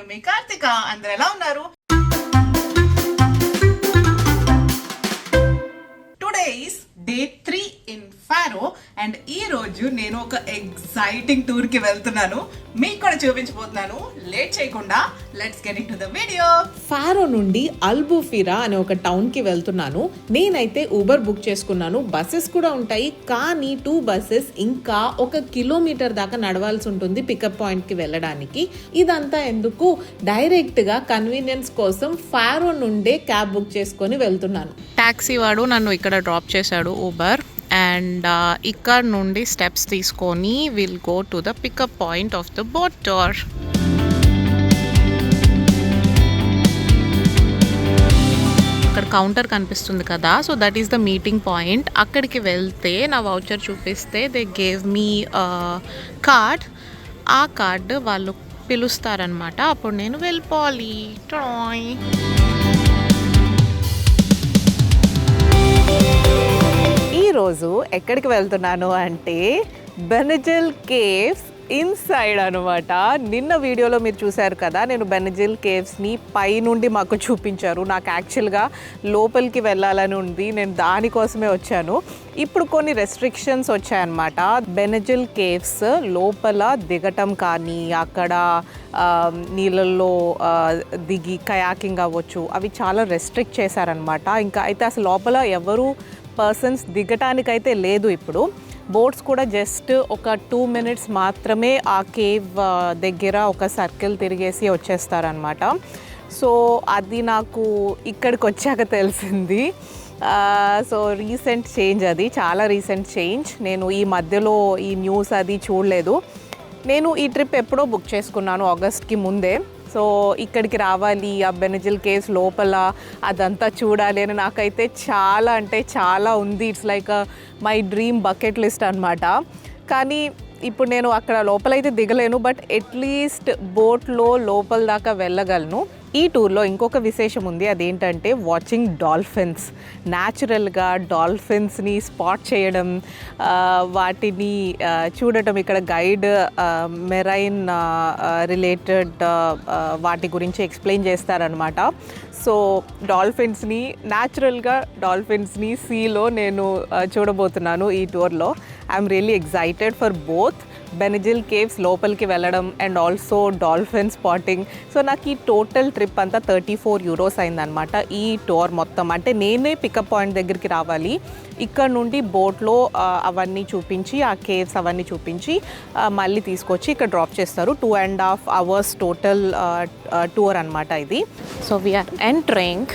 నేను మీ కార్తిక అందరు ఎలా ఉన్నారు? అండ్ ఈ రోజు నేను ఒక ఎగ్జైటింగ్ టూర్కి వెళ్తున్నాను. మీకు కూడా చూపించబోతున్నాను. లేట్ చేయకుండా let's get into the video Faro నుండి అల్బుఫిరా అనే ఒక టౌన్కి వెళ్తున్నాను. నేనైతే ఊబర్ బుక్ చేసుకున్నాను. బస్సెస్ కూడా ఉంటాయి. కానీ టూ బస్సెస్ ఇంకా ఒక కిలోమీటర్ దాకా నడవాల్సి ఉంటుంది పికప్ పాయింట్కి వెళ్ళడానికి. ఇదంతా ఎందుకు? డైరెక్ట్గా కన్వీనియన్స్ కోసం ఫారో నుండే క్యాబ్ బుక్ చేసుకొని వెళ్తున్నాను. ట్యాక్సీ వాడు నన్ను ఇక్కడ డ్రాప్ చేశాడు ఊబర్ అండ్ ఇక్కడ నుండి స్టెప్స్ తీసుకొని will go to the pickup point of the boat tour అక్కడ కౌంటర్ కనిపిస్తుంది కదా so that is the meeting point అక్కడికి వెళ్తే నా వౌచర్ చూపిస్తే దే గేవ్ మీ కార్డ్ ఆ కార్డ్ వాళ్ళు పిలుస్తారనమాట అప్పుడు నేను వెళ్ళిపోవాలి. ట్రాయ్ ఈరోజు ఎక్కడికి వెళ్తున్నాను అంటే బెనజిల్ కేవ్స్ ఇన్సైడ్ అనమాట నిన్న వీడియోలో మీరు చూశారు కదా నేను బెనజిల్ కేవ్స్ని పైనుండి మాకు చూపించారు. నాకు యాక్చువల్గా లోపలికి వెళ్ళాలని ఉంది నేను దానికోసమే వచ్చాను. ఇప్పుడు కొన్ని రెస్ట్రిక్షన్స్ వచ్చాయన్నమాట. బెనజిల్ కేవ్స్ లోపల దిగటం కానీ అక్కడ నీళ్ళల్లో దిగి కయాకింగ్ అవ్వచ్చు అవి చాలా రెస్ట్రిక్ట్ చేశారనమాట ఇంకా అయితే అసలు లోపల ఎవరు పర్సన్స్ దిగటానికైతే లేదు ఇప్పుడు. బోట్స్ కూడా జస్ట్ ఒక టూ మినిట్స్ మాత్రమే ఆ కేవ్ దగ్గర ఒక సర్కిల్ తిరిగేసి వచ్చేస్తారనమాట సో అది నాకు ఇక్కడికి వచ్చాక తెలిసింది సో రీసెంట్ చేంజ్ అది చాలా రీసెంట్ చేంజ్ నేను ఈ మధ్యలో ఈ న్యూస్ అది చూడలేదు. నేను ఈ ట్రిప్ ఎప్పుడో బుక్ చేసుకున్నాను ఆగస్ట్కి ముందే. సో ఇక్కడికి రావాలి ఆ బెనజిల్ కేస్ లోపల అదంతా చూడాలి అని నాకైతే చాలా అంటే చాలా ఉంది. It's like my dream bucket list అనమాట కానీ ఇప్పుడు నేను అక్కడ లోపలైతే దిగలేను బట్ అట్లీస్ట్ బోట్లో లోపల దాకా వెళ్ళగలను. ఈ టూర్లో ఇంకొక విశేషం ఉంది. అదేంటంటే వాచింగ్ డాల్ఫిన్స్ న్యాచురల్గా డాల్ఫిన్స్ని స్పాట్ చేయడం వాటిని చూడటం ఇక్కడ గైడ్ మెరైన్ రిలేటెడ్ వాటి గురించి ఎక్స్ప్లెయిన్ చేస్తారనమాట సో డాల్ఫిన్స్ని న్యాచురల్గా డాల్ఫిన్స్ని సీలో నేను చూడబోతున్నాను ఈ టూర్లో I'm really excited for both Benagil caves లోపలికి వెళ్ళడం and also dolphin spotting so నాకు ఈ టోటల్ ట్రిప్ అంతా థర్టీ ఫోర్ యూరోస్ అయిందనమాట ఈ టూర్ మొత్తం. అంటే నేనే పికప్ పాయింట్ దగ్గరికి రావాలి. ఇక్కడ నుండి బోట్లో అవన్నీ చూపించి ఆ కేవ్స్ అవన్నీ చూపించి మళ్ళీ తీసుకొచ్చి ఇక్కడ డ్రాప్ చేస్తారు. Two and half hours total tour అనమాట ఇది. So we're entering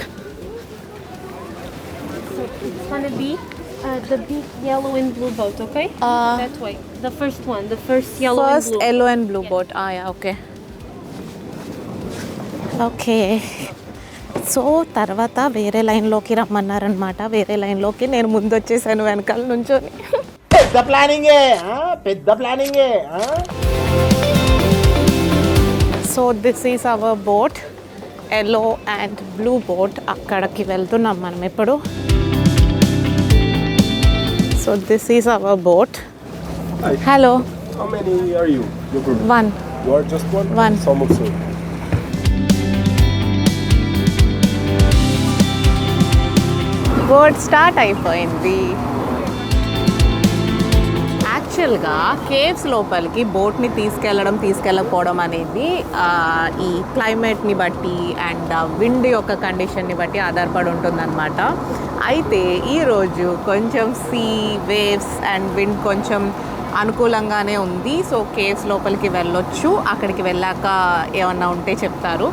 It's gonna be uh, the big yellow and blue boat, okay? Uh, that way. The first one, the first yellow first and blue. Yellow and blue boat okay okay so తర్వాత వేరే లైన్లోకి రమ్మన్నారనమాట వేరే లైన్లోకి నేను ముందు వచ్చేసాను వెనకాల నుంచొని. పెద్ద ప్లానింగే? పెద్ద ప్లానింగే? So this is our boat yellow and blue boat అక్కడికి వెళ్తున్నాం మనం ఇప్పుడు so this is our boat hello How many are you? Your group? One You are just one? One. Some also. Boat start అయిపోయింది యాక్చువల్గా caves లోపలికి బోట్ని తీసుకెళ్ళడం తీసుకెళ్ళకపోవడం అనేది ఈ క్లైమేట్ని బట్టి అండ్ విండ్ యొక్క కండిషన్ని బట్టి ఆధారపడి ఉంటుందన్నమాట అయితే ఈరోజు కొంచెం సీ వేవ్స్ అండ్ విండ్ కొంచెం అనుకూలంగానే ఉంది. సో కేవ్స్ లోపలికి వెళ్ళొచ్చు. అక్కడికి వెళ్ళాక ఏమన్నా ఉంటే చెప్తారు.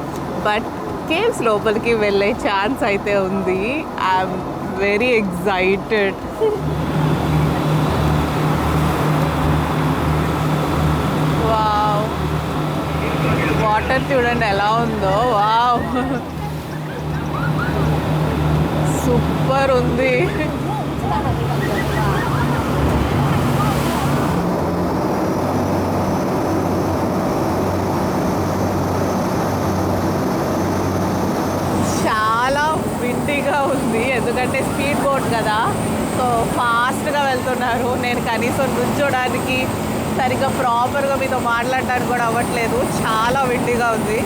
బట్ కేవ్స్ లోపలికి వెళ్ళే ఛాన్స్ అయితే ఉంది. I'm very excited wow. Water చూడండి ఎలా ఉందో. వావ్. సూపర్ ఉంది చాలా విండిగా ఉంది. ఎందుకంటే స్పీడ్ బోట్ కదా. సో ఫాస్ట్గా వెళ్తున్నారు. నేను కనీసం నుంచోడానికి సరిగ్గా ప్రాపర్గా మీతో మాట్లాడడానికి కూడా అవ్వట్లేదు. చాలా విండిగా ఉంది.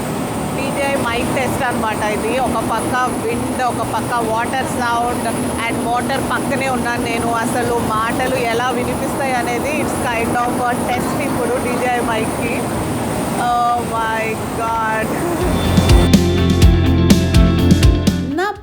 టీజీఐ మైక్ టెస్ట్ అనమాట ఇది. ఒక పక్క విండ్ ఒక పక్క వాటర్ సౌండ్ అండ్ మోటార్ పక్కనే ఉన్నాను నేను. అసలు మాటలు ఎలా వినిపిస్తాయి అనేది ఇట్స్ కైండ్ ఆఫ్ టెస్ట్ ఇప్పుడు TGI మైక్కి my god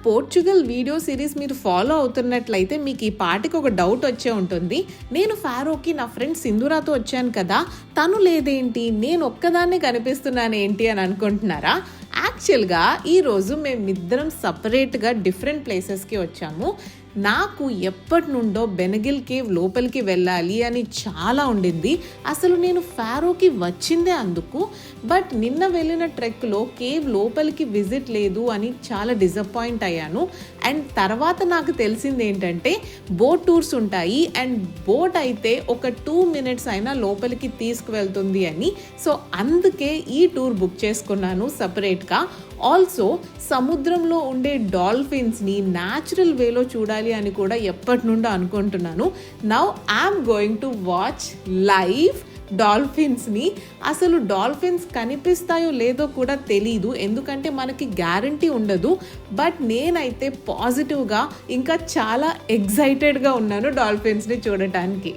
Portugal video series మీరు ఫాలో అవుతున్నట్లయితే మీకు ఈ పాటికి ఒక డౌట్ వచ్చే ఉంటుంది. నేను ఫారోకి నా ఫ్రెండ్ సింధురాతో వచ్చాను కదా. తను లేదేంటి? నేను ఒక్కదాన్నే కనిపిస్తున్నాను ఏంటి అని అనుకుంటున్నారా? యాక్చువల్గా ఈరోజు మేమిద్దరం సపరేట్గా డిఫరెంట్ ప్లేసెస్కి వచ్చాము. నాకు ఎప్పటి నుండో బెనగిల్ కేవ్ లోపలికి వెళ్ళాలి అని చాలా ఉండింది. అసలు నేను ఫారోకి వచ్చిందే అందుకు. బట్ నిన్న వెళ్ళిన ట్రెక్లో కేవ్ లోపలికి విజిట్ లేదు అని చాలా డిసప్పాయింట్ అయ్యాను. అండ్ తర్వాత నాకు తెలిసింది ఏంటంటే బోట్ టూర్స్ ఉంటాయి. అండ్ బోట్ అయితే ఒక టూ మినిట్స్ అయినా లోపలికి తీసుకువెళ్తుంది అని. సో అందుకే ఈ టూర్ బుక్ చేసుకున్నాను సపరేట్గా ఆల్సో సముద్రంలో ఉండే డాల్ఫిన్స్ని న్యాచురల్ వేలో చూడాలి అని కూడా ఎప్పటి నుండో అనుకుంటున్నాను. Now I'm going to watch live డాల్ఫిన్స్ని అసలు డాల్ఫిన్స్ కనిపిస్తాయో లేదో కూడా తెలీదు. ఎందుకంటే మనకి గ్యారంటీ ఉండదు. బట్ నేనైతే పాజిటివ్గా ఇంకా చాలా ఎగ్జైటెడ్గా ఉన్నాను డాల్ఫిన్స్ని చూడటానికి.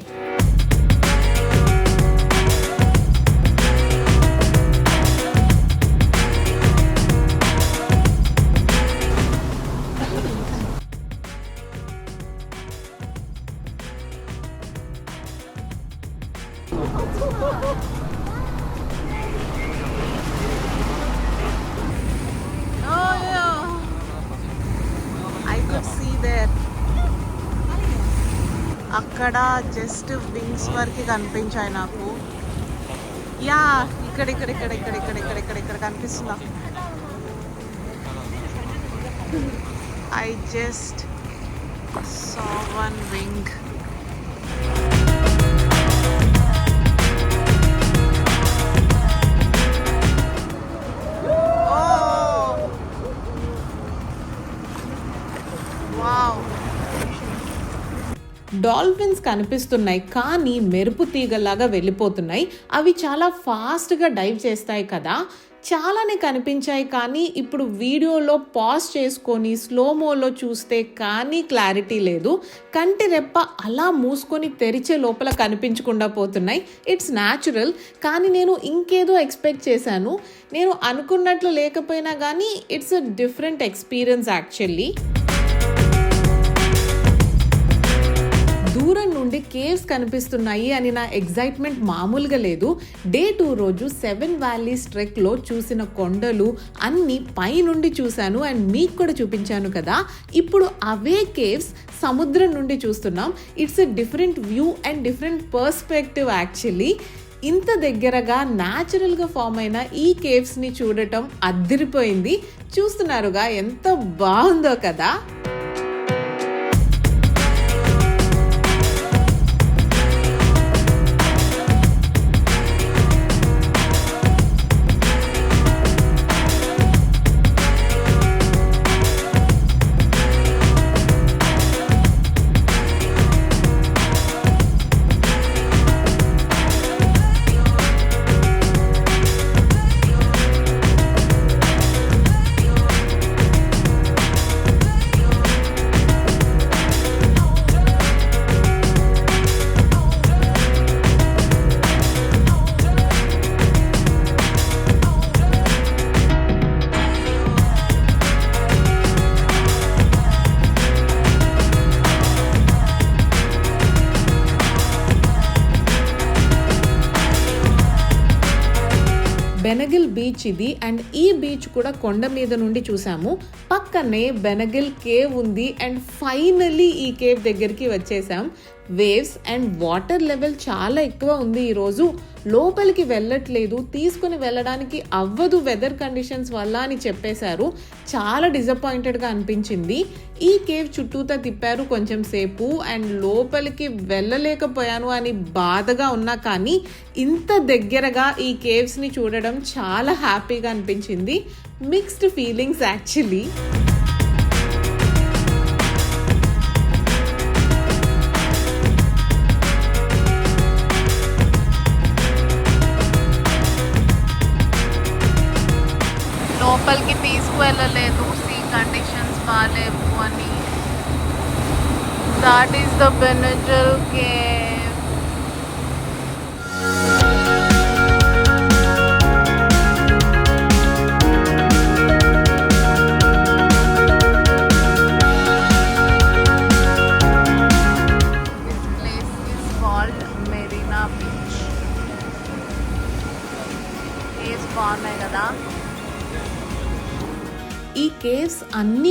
అక్కడ జస్ట్ వింగ్స్ వరకు కనిపించాయి నాకు. యా ఇక్కడ ఇక్కడ ఇక్కడ ఇక్కడ ఇక్కడ ఇక్కడ ఇక్కడ ఇక్కడ కనిపిస్తుందా? I just saw one wing dolphins కనిపిస్తున్నాయి కానీ మెరుపు తీగలాగా వెళ్ళిపోతున్నాయి. అవి చాలా ఫాస్ట్గా డైవ్ చేస్తాయి కదా. చాలానే కనిపించాయి కానీ ఇప్పుడు వీడియోలో పాజ్ చేసుకొని స్లోమోలో చూస్తే కానీ క్లారిటీ లేదు. కంటి రెప్ప అలా మూసుకొని తెరిచే లోపల కనిపించకుండా పోతున్నాయి. ఇట్స్ న్యాచురల్ కానీ నేను ఇంకేదో ఎక్స్పెక్ట్ చేశాను. నేను అనుకున్నట్లు లేకపోయినా కానీ it's a different experience actually దూరం కేవ్స్ కనిపిస్తున్నాయి అని నా ఎగ్జైట్మెంట్ మామూలుగా లేదు. డే టూ రోజు సెవెన్ వ్యాలీస్ ట్రెక్లో చూసిన కొండలు అన్నీ పైనుండి చూశాను అండ్ మీకు కూడా చూపించాను కదా. ఇప్పుడు అవే కేవ్స్ సముద్రం నుండి చూస్తున్నాం. It's a different view and different perspective actually. ఇంత దగ్గరగా న్యాచురల్గా ఫామ్ అయిన ఈ కేవ్స్ని చూడటం అద్దరిపోయింది చూస్తున్నారుగా ఎంత బాగుందో కదా. బెనగిల్ బీచ్ ఇది. అండ్ ఈ బీచ్ కూడా కొండ మీద నుండి చూసాము. పక్కనే బెనగిల్ కేవ్ ఉంది. అండ్ ఫైనలీ ఈ కేవ్ దగ్గరికి వచ్చేసాం. వేవ్స్ అండ్ వాటర్ లెవెల్ చాలా ఎక్కువ ఉంది ఈరోజు లోపలికి వెళ్ళట్లేదు తీసుకుని వెళ్ళడానికి అవ్వదు వెదర్ కండిషన్స్ వల్ల అని చెప్పేశారు. చాలా డిసప్పాయింటెడ్గా అనిపించింది. ఈ కేవ్ చుట్టూతా తిప్పారు కొంచెం సేపు అండ్ లోపలికి వెళ్ళలేకపోయాను అని బాధగా ఉన్నా కానీ ఇంత దగ్గరగా ఈ కేవ్స్ని చూడడం చాలా హ్యాపీగా అనిపించింది. మిక్స్డ్ ఫీలింగ్స్ యాక్చువల్లీ చెప్పలేదు సీ కండిషన్స్ బాగాలేవు అని that is the Benagil cave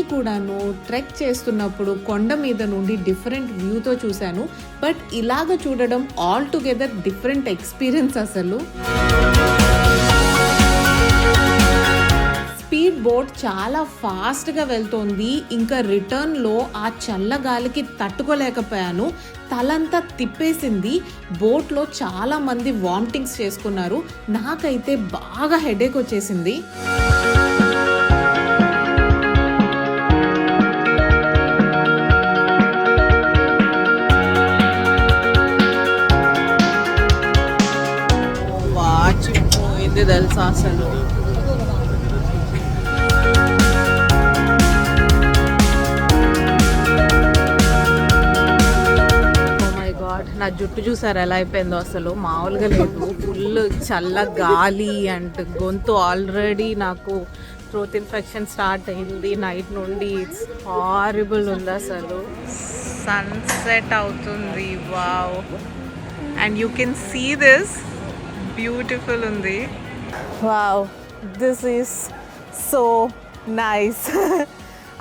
కూడాను ట్రెక్ చేస్తున్నప్పుడు కొండ మీద నుండి డిఫరెంట్ వ్యూతో చూశాను. బట్ ఇలాగ చూడడం ఆల్ టుగెదర్ డిఫరెంట్ ఎక్స్పీరియన్స్ అసలు. స్పీడ్ బోట్ చాలా ఫాస్ట్గా వెళ్తోంది. ఇంకా రిటర్న్లో ఆ చల్లగాలికి తట్టుకోలేకపోయాను. తలంతా తిప్పేసింది. బోట్లో చాలా మంది వామిటింగ్స్ చేసుకున్నారు. నాకైతే బాగా హెడేక్ వచ్చేసింది. ఉంది తెలుసా అసలు? Oh మై గాడ్ నా జుట్టు చూసారు ఎలా అయిపోయిందో అసలు? మామూలుగా లేదు. ఫుల్ చల్ల గాలి అండ్ గొంతు ఆల్రెడీ నాకు త్రోత్ ఇన్ఫెక్షన్ స్టార్ట్ అయింది. నైట్ నుండి ఇట్స్ హారిబుల్ ఉంది అసలు. సన్సెట్ అవుతుంది wow and you can see this beautiful ఉంది. Wow this is so nice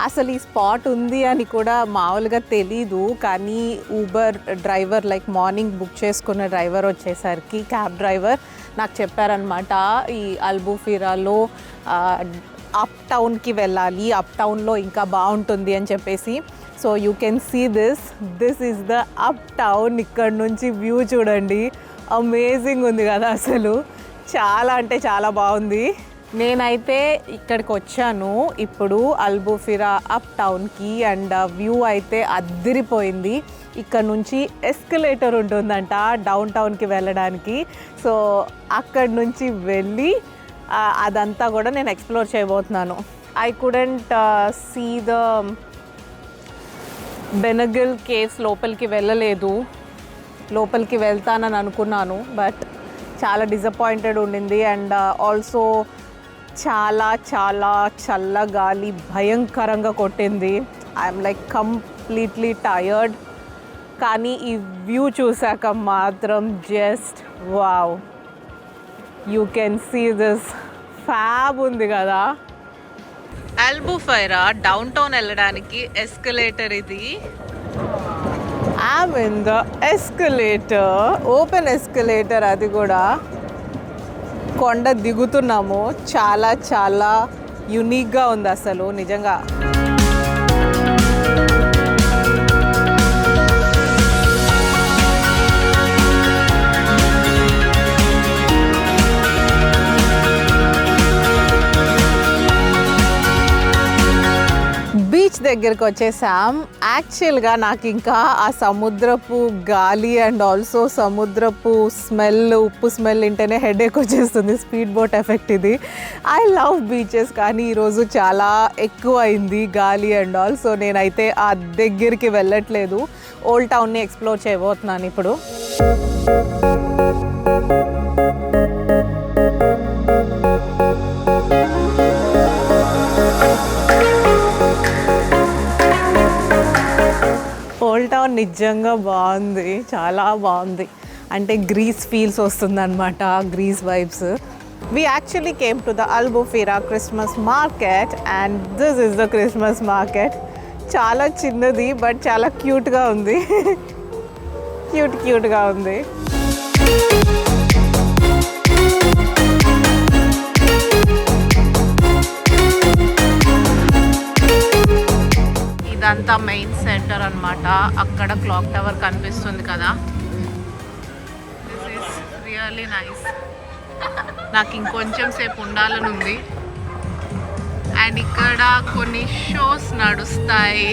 అసలు ఈ స్పాట్ ఉంది అని కూడా మామూలుగా తెలీదు కానీ Uber driver like morning book చేసుకున్న డ్రైవర్ వచ్చేసరికి క్యాబ్ డ్రైవర్ నాకు చెప్పారనమాట ఈ అల్బుఫిరాలో అప్ టౌన్కి వెళ్ళాలి అప్ టౌన్లో ఇంకా బాగుంటుంది అని చెప్పేసి. So you can see this this is the uptown ఇక్కడ నుంచి వ్యూ చూడండి. అమేజింగ్ ఉంది కదా అసలు. చాలా అంటే చాలా బాగుంది. నేనైతే ఇక్కడికి వచ్చాను. ఇప్పుడు అల్బుఫిరా అప్ టౌన్కి అండ్ వ్యూ అయితే అద్దిరిపోయింది. ఇక్కడ నుంచి ఎస్కలేటర్ ఉంటుందంట డౌన్ టౌన్కి వెళ్ళడానికి. సో అక్కడి నుంచి వెళ్ళి అదంతా కూడా నేను ఎక్స్ప్లోర్ చేయబోతున్నాను. I couldn't see the Benagil caves లోపలికి వెళ్ళలేదు. లోపలికి వెళ్తానని అనుకున్నాను బట్ చాలా డిసప్పాయింటెడ్ ఉండింది అండ్ ఆల్సో uh, చాలా చాలా చల్ల గాలి భయంకరంగా కొట్టింది. ఐఎమ్ లైక్ కంప్లీట్లీ టయర్డ్ కానీ ఈ వ్యూ చూశాక మాత్రం just wow you can see this fab ఉంది కదా. అల్బుఫైరా డౌన్ టౌన్ వెళ్ళడానికి ఎస్కలేటర్ ఇది. I'm in the escalator open escalator అది కూడా కొండ దిగుతున్నాము. చాలా చాలా యునిక్గా ఉంది అసలు నిజంగా. దగ్గరికి వచ్చేసాం. యాక్చువల్గా నాకు ఇంకా ఆ సముద్రపు గాలి అండ్ ఆల్సో సముద్రపు స్మెల్ ఉప్పు స్మెల్ వింటేనే హెడేక్ వచ్చేస్తుంది. స్పీడ్ బోట్ ఎఫెక్ట్ ఇది. ఐ లవ్ బీచెస్ కానీ ఈరోజు చాలా ఎక్కువ అయింది గాలి అండ్ ఆల్ సో నేనైతే ఆ దగ్గరికి వెళ్ళట్లేదు. ఓల్డ్ టౌన్ని ఎక్స్ప్లోర్ చేయబోతున్నాను ఇప్పుడు. నిజంగా బాగుంది. చాలా బాగుంది. అంటే గ్రీస్ ఫీల్స్ వస్తుందన్నమాట Greece vibes we actually came to the Albufeira Christmas market and this is the Christmas market చాలా చిన్నది బట్ చాలా క్యూట్గా ఉంది. క్యూట్ క్యూట్గా ఉంది. ఇదంతా మెయిన్ సెంటర్ అన్నమాట అక్కడ క్లాక్ టవర్ కనిపిస్తుంది కదా. దిస్ ఈస్ రియల్లీ నైస్ నాకు ఇంకొంచెం సేపు ఉండాలని ఉంది. అండ్ ఇక్కడ కొన్ని షోస్ నడుస్తాయి.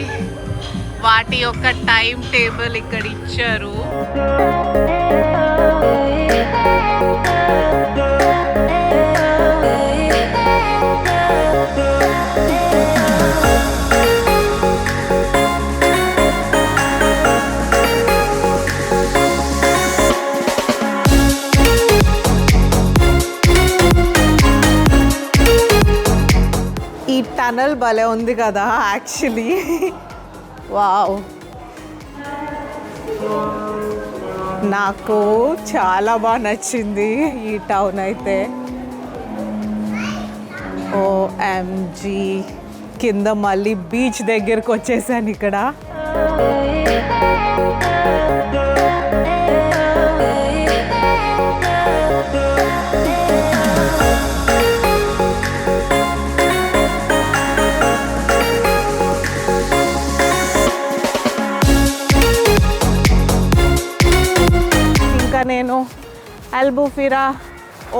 వాటి యొక్క టైం టేబుల్ ఇక్కడ ఇచ్చారు. భలే ఉంది కదా యాక్చువల్లీ వావ్ నాకు చాలా బాగా నచ్చింది ఈ టౌన్ అయితే. ఓఎంజీ కింద మళ్ళీ బీచ్ దగ్గరకు వచ్చేసాను ఇక్కడ. అల్బుఫిరా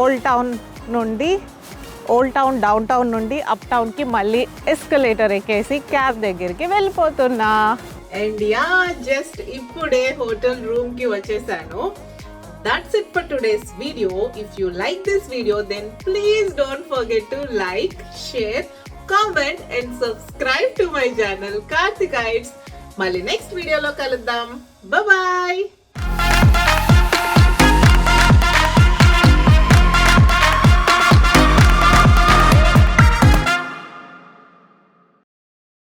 ఓల్డ్ టౌన్ నుండి ఓల్డ్ టౌన్ డౌన్ టౌన్ నుండి అప్ టౌన్కి మళ్ళీ ఎస్కలేటర్ ఎక్కేసి క్యాబ్ దగ్గరికి వెళ్ళిపోతున్నా. అండ్ యా జస్ట్ ఇప్పుడే హోటల్ రూమ్కి వచ్చేసాను. That's it for today's video if you like this video then please don't forget to like share comment and subscribe to my channel Karthik మళ్ళీ next వీడియోలో కలుద్దాం. Bye